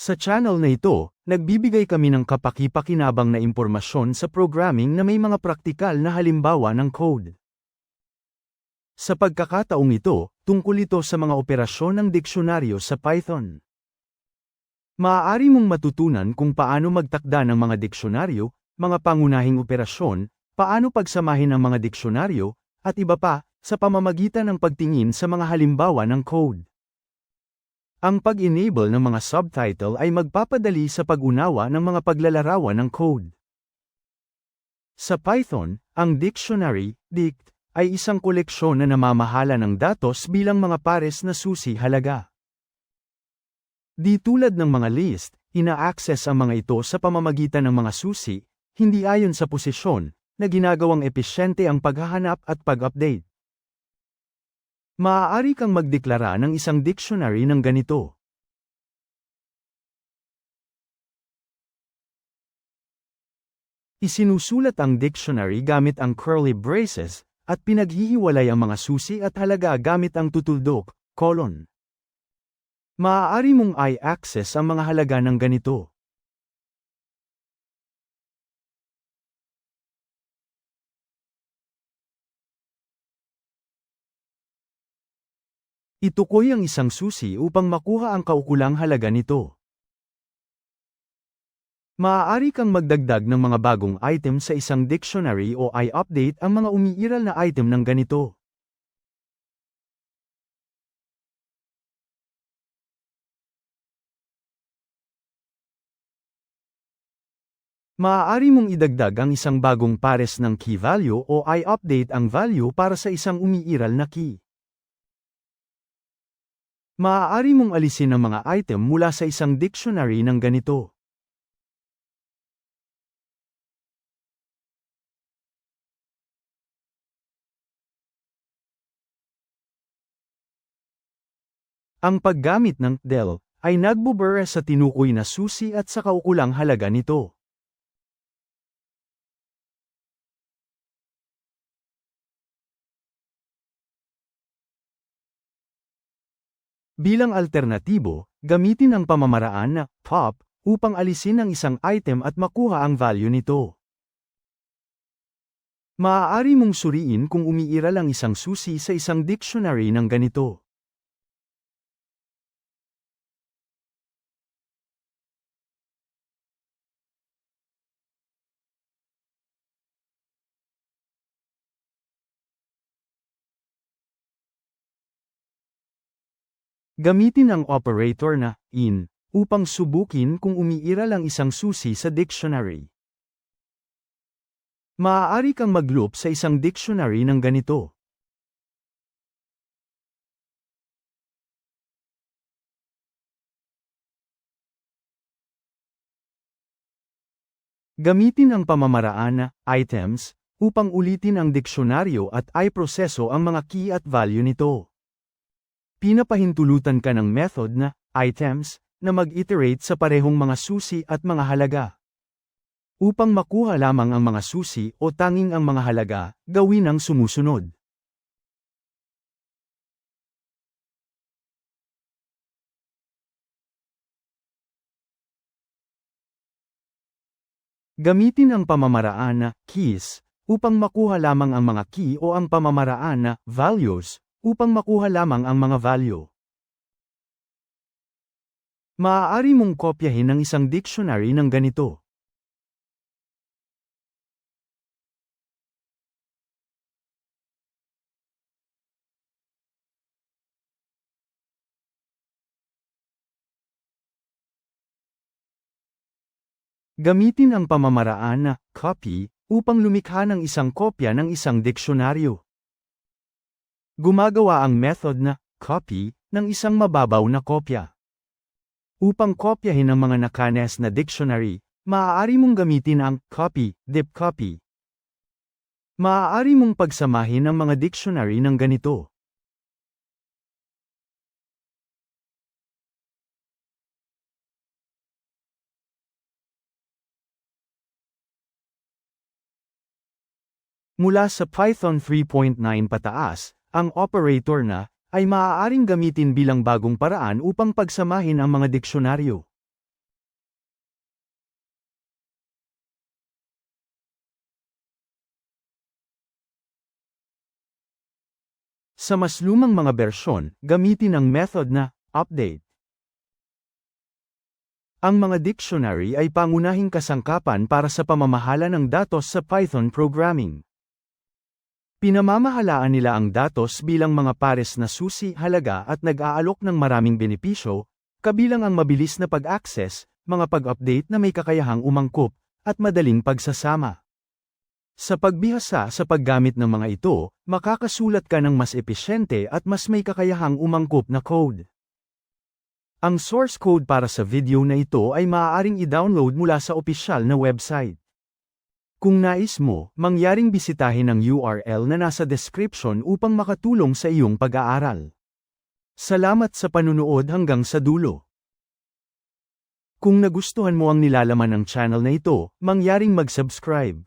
Sa channel na ito, nagbibigay kami ng kapaki-pakinabang na impormasyon sa programming na may mga praktikal na halimbawa ng code. Sa pagkakataong ito, tungkol ito sa mga operasyon ng diksyonaryo sa Python. Maaari mong matutunan kung paano magtakda ng mga diksyonaryo, mga pangunahing operasyon, paano pagsamahin ang mga diksyonaryo, at iba pa, sa pamamagitan ng pagtingin sa mga halimbawa ng code. Ang pag-enable ng mga subtitle ay magpapadali sa pag-unawa ng mga paglalarawan ng code. Sa Python, ang dictionary, dict, ay isang koleksyon na namamahala ng datos bilang mga pares na susi halaga. Di tulad ng mga list, ina-access ang mga ito sa pamamagitan ng mga susi, hindi ayon sa posisyon, na ginagawang epesyente ang paghahanap at pag-update. Maaari kang magdeklara ng isang dictionary ng ganito. Isinusulat ang dictionary gamit ang curly braces, at pinaghihiwalay ang mga susi at halaga gamit ang tutuldok, colon. Maaari mong i-access ang mga halaga ng ganito. Itukoy ang isang susi upang makuha ang kaukulang halaga nito. Maaari kang magdagdag ng mga bagong item sa isang dictionary o i-update ang mga umiiral na item ng ganito. Maaari mong idagdag ang isang bagong pares ng key value o i-update ang value para sa isang umiiral na key. Maaari mong alisin ang mga item mula sa isang dictionary ng ganito. Ang paggamit ng del ay nagbubura sa tinukoy na susi at sa kaukulang halaga nito. Bilang alternatibo, gamitin ang pamamaraan na pop upang alisin ang isang item at makuha ang value nito. Maaari mong suriin kung umiiral ang isang susi sa isang dictionary ng ganito. Gamitin ang operator na in upang subukin kung umiiral ang isang susi sa dictionary. Maaari kang mag-loop sa isang dictionary ng ganito. Gamitin ang pamamaraan na items upang ulitin ang diksyonaryo at ay proseso ang mga key at value nito. Pinapahintulutan ka ng method na items na mag-iterate sa parehong mga susi at mga halaga. Upang makuha lamang ang mga susi o tanging ang mga halaga, gawin ang sumusunod. Gamitin ang pamamaraan na keys upang makuha lamang ang mga key o ang pamamaraan na values upang makuha lamang ang mga value. Maaari mong kopyahin ang isang dictionary ng ganito. Gamitin ang pamamaraan na copy upang lumikha ng isang kopya ng isang diksyonaryo. Gumagawa ang method na copy ng isang mababaw na kopya. Upang kopyahin ang mga nakanes na dictionary, maaari mong gamitin ang copy, dip copy. Maaari mong pagsamahin ang mga dictionary ng ganito. Mula sa Python 3.9 pataas, ang operator na ay maaaring gamitin bilang bagong paraan upang pagsamahin ang mga diksyonaryo. Sa mas lumang mga bersyon, gamitin ang method na update. Ang mga dictionary ay pangunahing kasangkapan para sa pamamahala ng datos sa Python programming. Pinamamahalaan nila ang datos bilang mga pares na susi, halaga at nag-aalok ng maraming benepisyo, kabilang ang mabilis na pag-access, mga pag-update na may kakayahang umangkop, at madaling pagsasama. Sa pagbihasa sa paggamit ng mga ito, makakasulat ka ng mas epesyente at mas may kakayahang umangkop na code. Ang source code para sa video na ito ay maaaring i-download mula sa opisyal na website. Kung nais mo, mangyaring bisitahin ang URL na nasa description upang makatulong sa iyong pag-aaral. Salamat sa panunood hanggang sa dulo. Kung nagustuhan mo ang nilalaman ng channel na ito, mangyaring mag-subscribe.